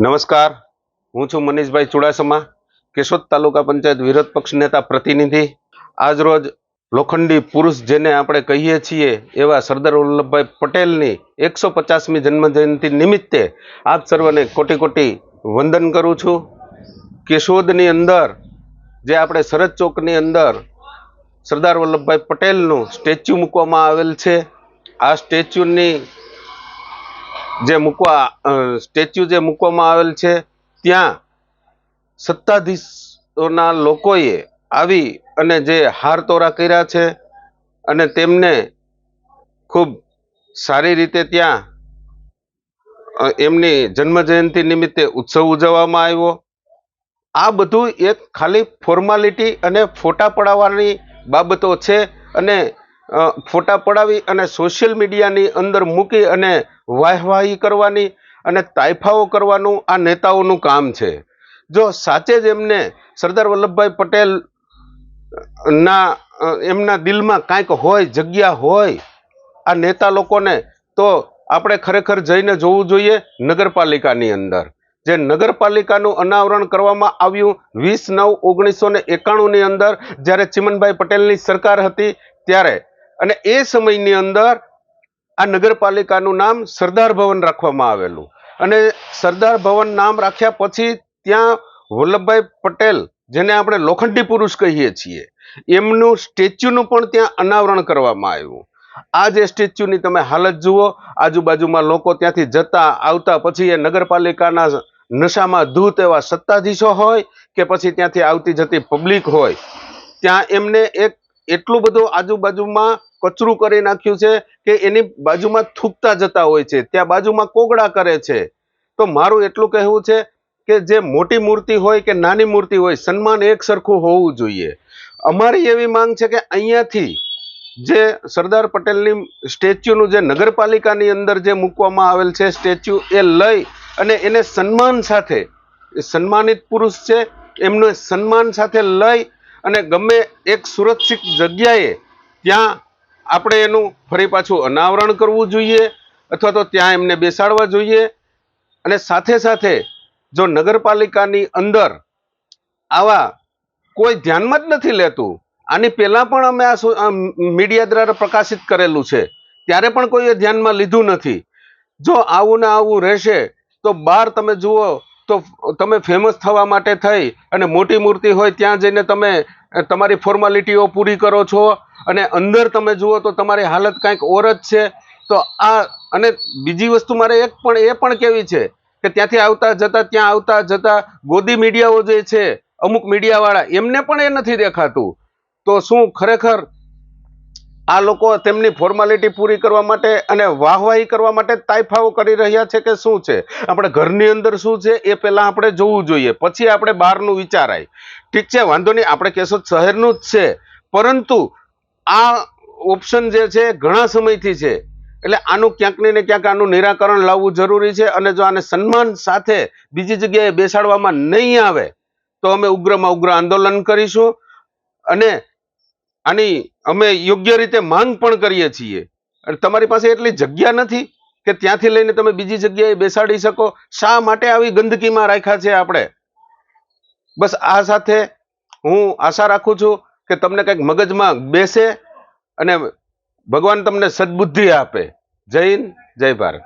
નમસ્કાર. હું છું મનીષભાઈ ચુડાસમા, કેશોદ તાલુકા પંચાયત વિરોધ પક્ષ નેતા પ્રતિનિધિ. આજરોજ લોખંડી પુરુષ જેને આપણે કહીએ છીએ એવા સરદાર વલ્લભભાઈ પટેલની એકસો પચાસમી જન્મજયંતિ નિમિત્તે આપ સર્વને કોટી કોટી વંદન કરું છું. કેશોદની અંદર, જે આપણે શરદ ચોકની અંદર સરદાર વલ્લભભાઈ પટેલનું સ્ટેચ્યુ મૂકવામાં આવેલ છે. આ સ્ટેચ્યુની જે મૂકવા સ્ટેચ્યુ જે મૂકવામાં આવેલ છે, ત્યાં સત્તાધીશોના લોકોએ આવી અને જે હાર તોરા કર્યા છે અને તેમને ખૂબ સારી રીતે ત્યાં એમની જન્મજયંતિ નિમિત્તે ઉત્સવ ઉજવવામાં આવ્યો. આ બધું એક ખાલી ફોર્માલિટી અને ફોટા પડાવવાની બાબતો છે અને ફોટા પડાવી અને સોશિયલ મીડિયાની અંદર મૂકી અને વાહવાહી કરવાની અને તાઇફાઓ કરવાનું આ નેતાઓનું કામ છે. જો સાચે જ એમને સરદાર વલ્લભભાઈ પટેલ ના એમના દિલમાં કાંઈક હોય, જગ્યા હોય, આ નેતા લોકોને, તો આપણે ખરેખર જઈને જોવું જોઈએ નગરપાલિકાની અંદર. જે નગરપાલિકાનું અનાવરણ કરવામાં આવ્યું વીસ નવ ઓગણીસો ને એકાણુંની અંદર, જ્યારે ચિમનભાઈ પટેલની સરકાર હતી, ત્યારે અને એ સમયની અંદર આ નગરપાલિકાનું નામ સરદાર ભવન રાખવામાં આવેલું. અને સરદાર ભવન નામ રાખ્યા પછી ત્યાં વલ્લભભાઈ પટેલ, જેને આપણે લોખંડી પુરુષ કહીએ છીએ, એમનું સ્ટેચ્યુનું પણ ત્યાં અનાવરણ કરવામાં આવ્યું. આ જે સ્ટેચ્યુની તમે હાલત જુઓ, આજુબાજુમાં લોકો ત્યાંથી જતા આવતા પછી એ નગરપાલિકાના નશામાં ધૂત એવા સત્તાધીશો હોય કે પછી ત્યાંથી આવતી જતી પબ્લિક હોય, ત્યાં એમને એક એટલું બધું આજુબાજુમાં કચરું કરી નાખ્યું છે કે એની બાજુમાં થૂકતા જતા હોય છે, ત્યાં બાજુમાં કોગળા કરે છે. તો મારું એટલું કહેવું છે કે જે મોટી મૂર્તિ હોય કે નાની મૂર્તિ હોય, સન્માન એક સરખું હોવું જોઈએ. અમારી એવી માંગ છે કે અહીંયાથી જે સરદાર પટેલની સ્ટેચ્યુનું જે નગરપાલિકાની અંદર જે મૂકવામાં આવેલ છે, સ્ટેચ્યુ એ લઈ અને એને સન્માન સાથે સન્માનિત પુરુષ છે, એમને સન્માન સાથે લઈ અને ગમે એક સુરક્ષિત જગ્યાએ ત્યાં આપણે એનું ફરી પાછું અનાવરણ કરવું જોઈએ અથવા તો ત્યાં એમને બેસાડવા જોઈએ. અને સાથે સાથે જો નગરપાલિકાની અંદર આવા કોઈ ધ્યાનમાં જ નથી લેતું, આની પહેલાં પણ અમે આ મીડિયા દ્વારા પ્રકાશિત કરેલું છે. ત્યારે પણ કોઈએ ધ્યાનમાં લીધું નથી. જો આવું ને આવું રહેશે, તો બહાર તમે જુઓ તો તમે ફેમસ થવા માટે થઈ અને મોટી મૂર્તિ હોય ત્યાં જઈને તમે તમારી ફોર્માલિટીઓ પૂરી કરો છો અને અંદર તમે જુઓ તો તમારી હાલત કાંઈક ઓર જ છે. તો આ, અને બીજી વસ્તુ મારે એક પણ, એ પણ કેવી છે કે ત્યાંથી આવતા જતા, ત્યાં આવતા જતા ગોદી મીડિયાઓ જે છે, અમુક મીડિયાવાળા એમને પણ એ નથી દેખાતું. તો શું ખરેખર આ લોકો તેમની ફોર્માલિટી પૂરી કરવા માટે અને વાહવાહી કરવા માટે તાઇફાઓ કરી રહ્યા છે કે શું છે? આપણે ઘરની અંદર શું છે એ પહેલાં આપણે જોવું જોઈએ. પછી આપણે બહારનું વિચારાય. ઠીક છે, વાંધો નહીં, આપણે કેશોદ શહેરનું જ છે. પરંતુ આ ઓપ્શન જે છે ઘણા સમયથી છે. એટલે આનું ક્યાંક ને ક્યાંક આનું નિરાકરણ લાવવું જરૂરી છે અને જો આને સન્માન સાથે બીજી જગ્યાએ બેસાડવામાં નહીં આવે, તો અમે ઉગ્રમાં ઉગ્ર આંદોલન કરીશું અને આની અમે યોગ્ય રીતે માંગ પણ કરીએ છીએ. અને તમારી પાસે એટલી જગ્યા નથી કે ત્યાંથી લઈને તમે બીજી જગ્યાએ બેસાડી શકો? શા માટે આવી ગંદકીમાં રાખ્યા છે આપણે? બસ આ સાથે હું આશા રાખું છું કે તમને કંઈક મગજમાં બેસે અને ભગવાન તમને સદબુદ્ધિ આપે. જય હિન્દ, જય ભારત.